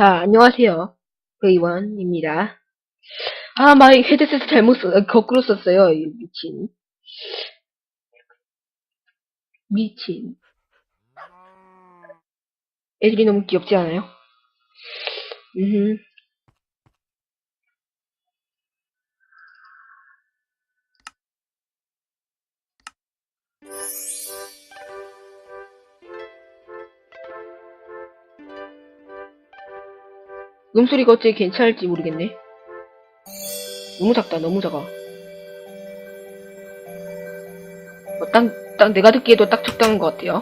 자, 안녕하세요. 의원입니다. 아, 마이 헤드셋 잘못 썼, 아, 거꾸로 썼어요. 이 미친. 미친. 애들이 너무 귀엽지 않아요? 음. 음소리가 어째 괜찮을지 모르겠네. 너무 작다, 너무 작아. 어, 딱, 딱 내가 듣기에도 딱 적당한 것 같아요.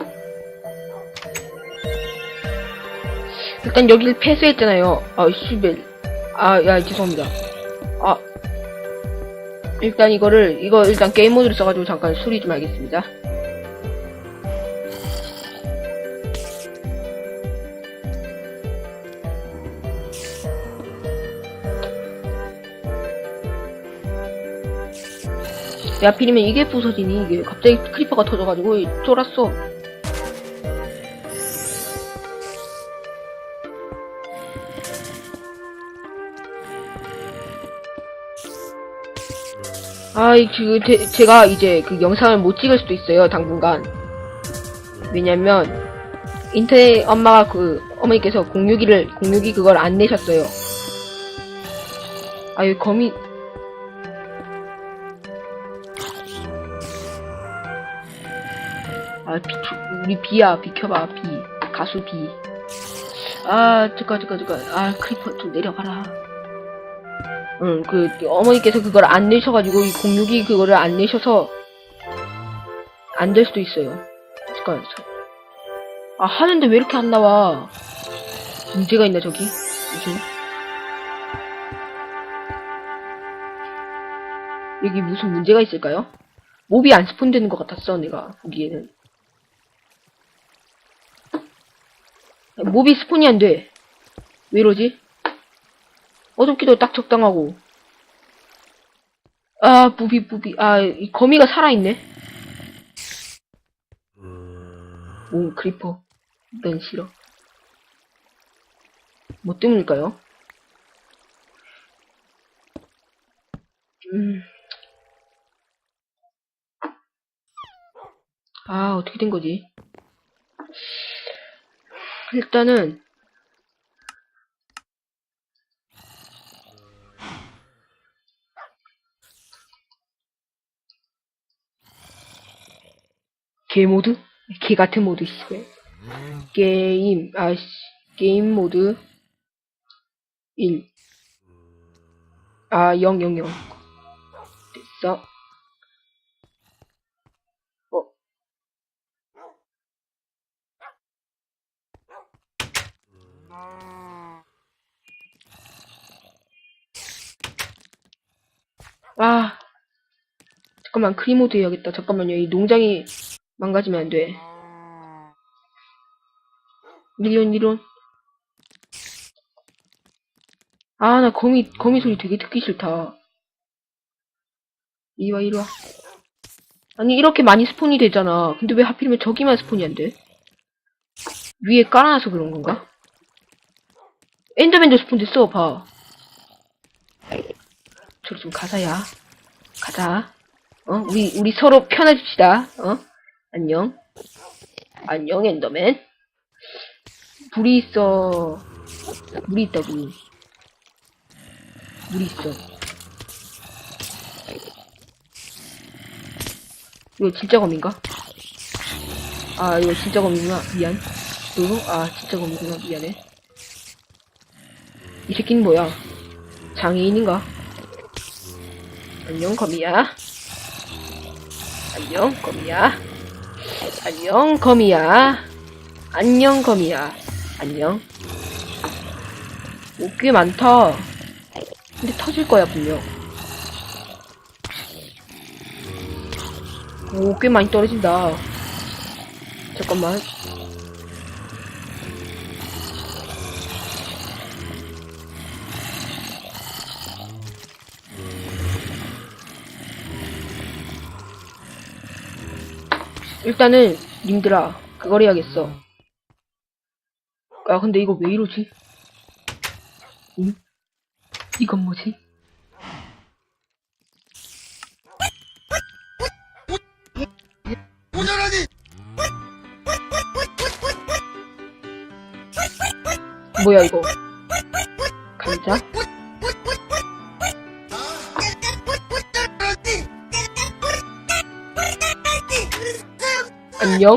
일단 여기를 폐쇄했잖아요. 아, 씨벨. 아, 야, 죄송합니다. 아. 일단 이거를, 이거 일단 게임 모드로 써가지고 잠깐 수리 좀 하겠습니다. 야, 하필이면 이게 부서지니, 이게 갑자기 크리퍼가 터져가지고 쫄았어. 아, 이, 그, 제, 제가 이제 그 영상을 못 찍을 수도 있어요, 당분간. 왜냐면, 인터넷 엄마가 그, 어머니께서 공유기를, 공유기 그걸 안 내셨어요. 아, 이 거미, 우리 비야, 비켜봐, 비. 가수 비. 아, 잠깐, 잠깐, 잠깐. 아, 크리퍼 좀 내려가라. 응, 그, 어머니께서 그걸 안 내셔가지고, 이 공유기 그거를 안 내셔서, 안 될 수도 있어요. 잠깐, 저. 아, 하는데 왜 이렇게 안 나와? 문제가 있나, 저기? 무슨? 여기 무슨 문제가 있을까요? 몹이 안 스폰되는 것 같았어, 내가 보기에는. 몹이 스폰이 안 돼. 왜 이러지? 어둡기도 딱 적당하고. 아, 부비, 부비. 아, 이 거미가 살아있네. 오, 크리퍼. 난 싫어. 뭐 때문일까요? 음. 아, 어떻게 된 거지? 일단은, 개 모드? 개 같은 모드, 씨발. 게임, 아씨, 게임 모드 1. 아, 0, 0, 0. 됐어. 어. 아. 잠깐만, 크리모드 해야겠다. 잠깐만요. 이 농장이 망가지면 안 돼. 이리온, 이리온. 아, 나 거미, 거미 소리 되게 듣기 싫다. 이리 와, 이리 와. 아니, 이렇게 많이 스폰이 되잖아. 근데 왜 하필이면 저기만 스폰이 안 돼? 위에 깔아놔서 그런 건가? 엔더맨도 스폰 됐어, 봐. 저리 좀 가자야. 가자. 어? 우리, 우리 서로 편해집시다. 어? 안녕. 안녕, 엔더맨. 불이 있어. 물이 있다, 물. 물이 있어. 이거 진짜 검인가? 아, 이거 진짜 검이구나. 미안. 어? 아, 진짜 검이구나. 미안해. 이 새끼는 뭐야? 장애인인가? 안녕, 거미야. 안녕, 거미야. 안녕, 거미야. 안녕, 거미야. 안녕. 오, 꽤 많다. 근데 터질 거야, 분명. 오, 꽤 많이 떨어진다. 잠깐만. 일단은, 님들아, 그걸 해야겠어. 아, 근데 이거 왜 이러지? 응? 이건 뭐지? 뭐야 이거? 감자? 안녕?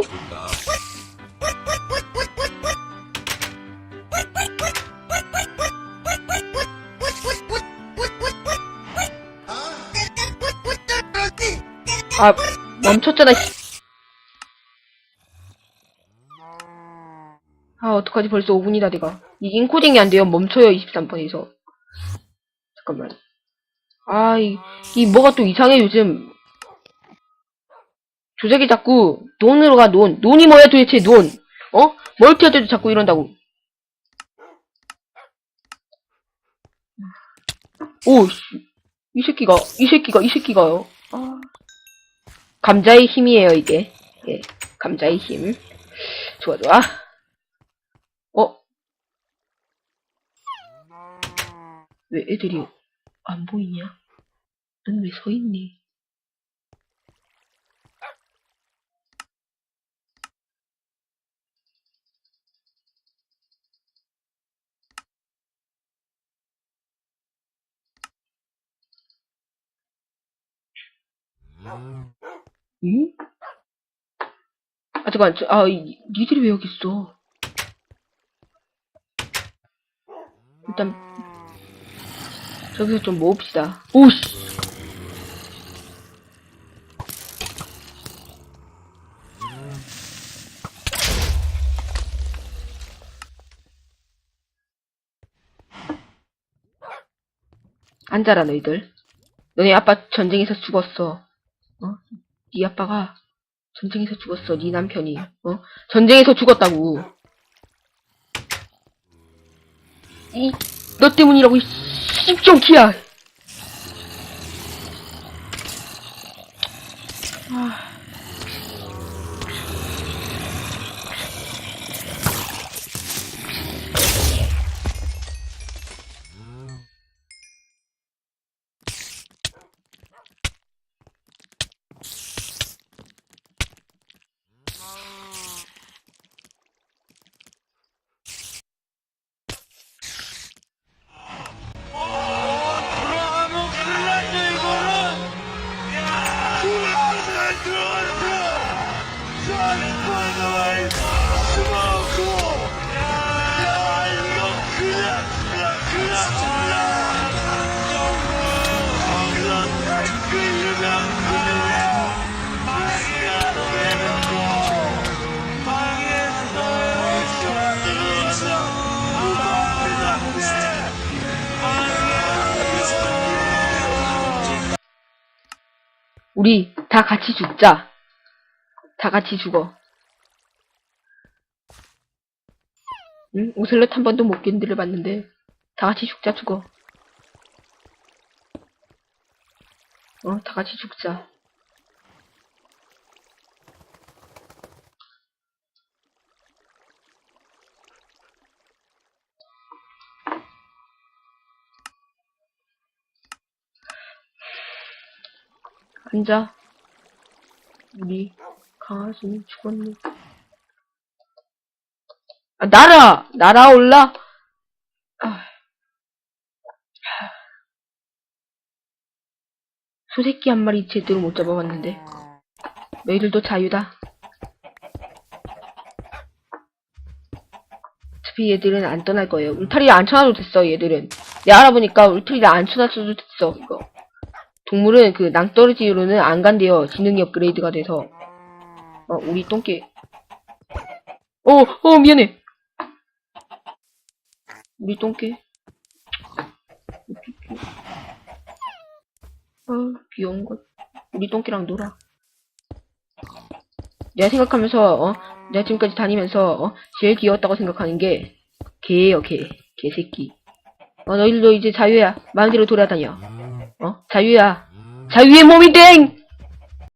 아 멈췄잖아. 씨. 아 어떡하지 벌써 5분이다 내가. 이 인코딩이 안 돼요. 멈춰요 23번에서. 잠깐만. 아, 이, 이 뭐가 또 이상해 요즘. 조작이 자꾸 논으로 가 논. 논이 뭐야 도대체 논. 어? 멀티 할 때도 자꾸 이런다고. 오, 씨. 이 새끼가, 이 새끼가, 이 새끼가요. 아. 감자의 힘이에요, 이게. 예. 감자의 힘. 좋아, 좋아. 어? 왜 애들이 안 보이냐? 넌 왜 서 있니? 응? 아, 잠깐, 저, 아, 이, 니들이 왜 여기 있어? 일단, 저기서 좀 모읍시다. 오씨! 앉아라, 너희들. 너네 아빠 전쟁에서 죽었어. 어? 네 아빠가 전쟁에서 죽었어. 네 남편이. 어? 전쟁에서 죽었다고. 이, 너 때문이라고, 이 씹종키야! 아. 우리 다 같이 죽자. 다 같이 죽어. 응? 오슬렛 한 번도 못 견디를 봤는데 다 같이 죽자 죽어. 어, 다 같이 죽자. 앉아. 우리 강아지는 죽었네. 아, 날아! 날아올라! 아. 소새끼 한 마리 제대로 못 잡아봤는데. 너희들도 자유다. 어차피 얘들은 안 떠날 거예요. 울타리 안 쳐놔도 됐어, 얘들은. 내가 알아보니까 울타리를 안 쳐놨어도 됐어, 이거. 동물은 그 낭떠러지로는 안 간대요. 지능이 업그레이드가 돼서. 어, 우리 똥개. 어, 어, 미안해. 우리 똥개. 어, 귀여운 것. 우리 똥개랑 놀아. 내가 생각하면서, 어, 내가 지금까지 다니면서, 어, 제일 귀여웠다고 생각하는 게, 개예요, 개. 개새끼. 어, 너희들도 이제 자유야. 마음대로 돌아다녀. 어? 자유야. 자유의 몸이 땡!